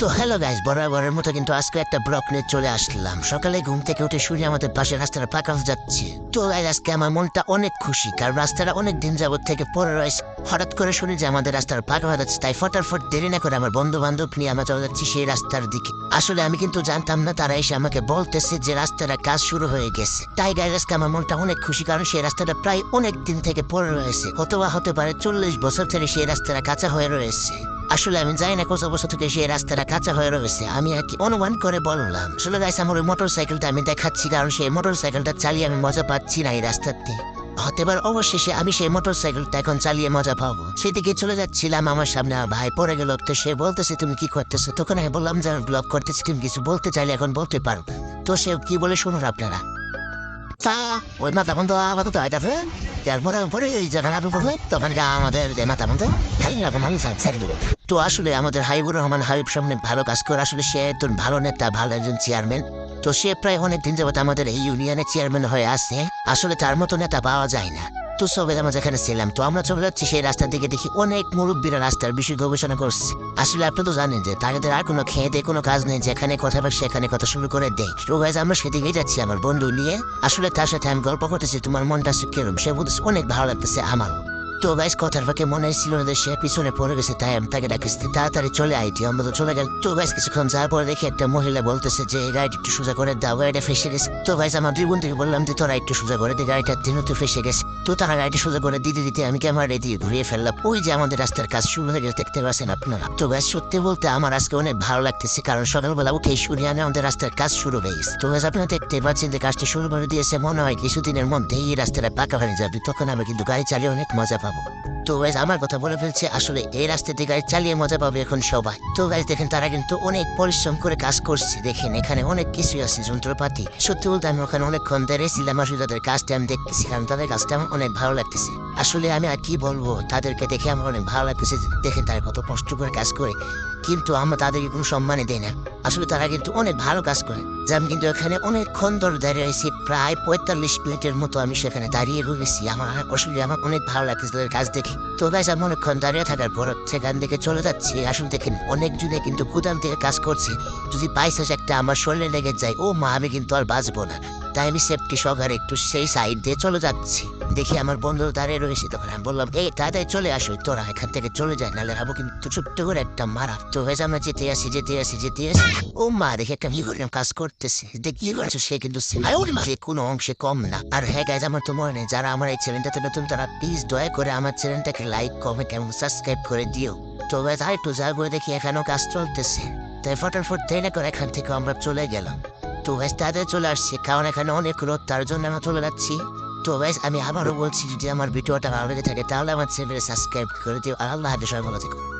তো hello guys বরাবরের মতো কিন্তু আজকে একটা ব্লক নিয়ে চলে আসলাম। সকালে ঘুম থেকে উঠে শুনি আমাদের পাশে রাস্তাটা ফাঁকা যাচ্ছে। তো গাইস আজকে আমার মনটা অনেক খুশি, কারণ রাস্তাটা অনেক দিন যাবত থেকে পড়ে রয়েছে। হঠাৎ করে শুনি যে আমাদের রাস্তাটা ফাঁকা হয়ে যাচ্ছে তাই ফটাফট দেরি না করে আমার বন্ধু বান্ধব নিয়ে আমরা চলে যাচ্ছি সেই রাস্তার দিকে। আসলে আমি কিন্তু জানতাম না, তারা এসে আমাকে বলতেছে যে রাস্তাটা কাজ শুরু হয়ে গেছে। তাই গাইস আজকে আমার মনটা অনেক খুশি, কারণ সেই রাস্তাটা প্রায় অনেক দিন থেকে পড়ে রয়েছে, অথবা হতে পারে চল্লিশ বছর ধরে সেই রাস্তাটা কাঁচা হয়ে রয়েছে। আসলে আমি জানি না কত বছর থেকে সেই রাস্তাটা কাঁচা হয়ে রয়েছে। আমি আর কি অনুমান করে বললাম। আসলে গাইস আমার ওই মোটর সাইকেলটা আমি দেখাচ্ছি, কারণ সেই মোটর সাইকেলটা চালিয়ে আমি মজা পাচ্ছি না এই রাস্তাতে। হতে পারে অবশেষে আমি সেই মোটর সাইকেলটা এখন চালিয়ে মজা পাবো। সেদিকে চলে যাচ্ছিলাম আমার সামনে, আমার ভাই পড়ে গেল, তো সে বলতেছে, তুমি কি করতেছো? তখন আমি বললাম, যে আমি ব্লগ করতেছি, তুমি কিছু বলতে চাইলে এখন বলতে পারো। তো সে কি বলে শুনুন আপনারা। তা, ওই মাথা বন্ধ, আপাতত আইতাছে তারপরে পরে এই জায়গাটা আপনি বলবেন তখন আমাদের যে আমাদের বন্ধ খালি আমি ছেড়ে দেবো। তো আসলে আমাদের হাইবুর রহমান হাবিব সামনে ভালো কাজ করে, আসলে সে একজন ভালো নেতা, ভালো একজন চেয়ারম্যান তো সে প্রায় অনেক দিন যাবত আমাদের এই ইউনিয়নের চেয়ারম্যান হয়ে আসছে আসলে তার মতো নেতা পাওয়া যায় না। তো সবাই আমরা যেখানে ছিলাম, তো আমরা চলে যাচ্ছি সেই রাস্তার দিকে দেখি অনেক মুরব্বীরা রাস্তার বিষয়ে গবেষণা করছে। আসলে আপনি তো জানেন যে তাদের আর কোনো খেয়ে দিয়ে কোনো কাজ নেই, যেখানে কথা বলে সেখানে কথা শুরু করে দেয়। তো গাইজ আমরা সেদিকেই যাচ্ছি আমার বন্ধু নিয়ে। আসলে তার সাথে আমি গল্প করতেছি, তোমার মনটা কিরম, সে বলতেছে অনেক ভালো লাগতেছে আমার তো গাইস কথার ফাঁকে মনে ছিল না সে পিছনে পড়ে গেছে, তাই আমি তাকে ডাকিস তাড়াতাড়ি চলে আইটি আমরা তো চলে গেল। তো গাইস কিছুক্ষণ যাওয়ার পরে দেখি একটা মহিলা বলতেছে যে, এই গাড়িটা একটু সোজা করে দাও, গাড়িটা ফেসে গেছে। তো গাইস আমার দুই বন্ধুকে বললাম যে, তোরা একটু সোজা করে দে, গাড়িটা দিনও তো ফেসে গেছে। তো তারা গাড়িটা সোজা করে দিতে দিতে আমি ক্যামেরা দিয়ে ঘুরিয়ে ফেললাম। ওই যে আমাদের রাস্তার কাজ শুরু হয়ে গেছে, দেখতে পাচ্ছেন আপনারা। তো গাইস সত্যি বলতে আমার আজকে অনেক ভালো লাগতেছে, কারণ সকালবেলা উঠে শুনে আনে আমাদের রাস্তার কাজ শুরু হয়ে গেছে। তো গাইস আপনারা দেখতে পাচ্ছেন যে, কাজটা শুরু করে দিয়েছে, মনে হয় কিছুদিনের মধ্যে এই রাস্তাটা পাকা হয়ে যাবে। তখন আমি কিন্তু গাড়ি চালিয়ে অনেক মজা পাবো। তো গাইজ আমার কথা বলে ফেলছে, আসলে এই রাস্তাতে গাড়ি চালিয়ে মজা পাবে এখন সবাই। তো গাইজ দেখেন, তারা কিন্তু অনেক পরিশ্রম করে কাজ করছে। দেখেন, এখানে অনেক কিছু আছে, যন্ত্রপাতি। সত্যি বলতে আমি ওখানে অনেকক্ষণ দাঁড়িয়েছিলাম আসলে তাদের কাজটা আমি দেখতেছি, কারণ তাদের কাজটা আমার অনেক ভালো লাগতেছে। আসলে আমি আর কি বলব, তাদেরকে দেখে আমার অনেক ভালো লাগতেছে দেখেন, তারা কত কষ্ট করে কাজ করে, কিন্তু আমরা তাদেরকে কোনো সম্মানই দেই না। আসলে তারা কিন্তু অনেক ভালো কাজ করে। যে আমি কিন্তু এখানে অনেকক্ষণ ধরে দাঁড়িয়ে রয়েছি, প্রায় পঁয়তাল্লিশ মিনিটের মতো আমি সেখানে দাঁড়িয়ে রয়েছি। আমার আসলে আমার অনেক ভালো লাগছে তাদের কাজ দেখি। তো গাছ আমি অনেকক্ষণ দাঁড়িয়ে থাকার পর সেখান থেকে চলে যাচ্ছি। আসলে দেখেন অনেক জনে কিন্তু গুদাম থেকে কাজ করছি। যদি বাইসাস একটা আমার শরীরে লেগে যায়, ও মা, আমি কিন্তু আর বাঁচবো না। তাই আমি সেফটি সহকারে একটু সেই সাইড দিয়ে চলে যাচ্ছি। দেখি আমার বন্ধু দাঁড়িয়ে রয়েছে তখন। আমি বললাম এই তাড়াতাড়ি চলে আসো। তোরা এখান থেকে চলে যায় নাহলে ভাবো কিন্তু ছোট্ট করে একটা মারা তো হয়েছে। আমরা যেতে আসি যেতে আসি যেতে আসি। ও মা দেখে একটা কি করলাম কাজ করতেছে। যে কি করছ সে কিন্তু কোনো অংশে কম না। আর হ্যাঁ গাইজ আমার তো মনে নেই যারা আমার এই চ্যানেলটাতে নতুন তারা প্লিজ দয়া করে আমার চ্যানেলটাকে লাইক কমেন্ট এবং সাবস্ক্রাইব করে দিও। তো আর একটু যা করে দেখি এখানেও কাজ চলতেছে। তাই ফটাফট তাই না করে এখান থেকে আমরা চলে গেলাম। তো ব্যাস তাদের চলে আসছে, কারণ এখানে অনেক রোদ, তার জন্য আমি চলে যাচ্ছি। তো ব্যাস আমি আবারও বলছি, যদি আমার ভিডিওটা ভালো লেগে থাকে, তাহলে আমার চ্যানেলে সাবস্ক্রাইব করে দিও। আর আল্লাহ হাফিজ, সবাই ভালো থেকো।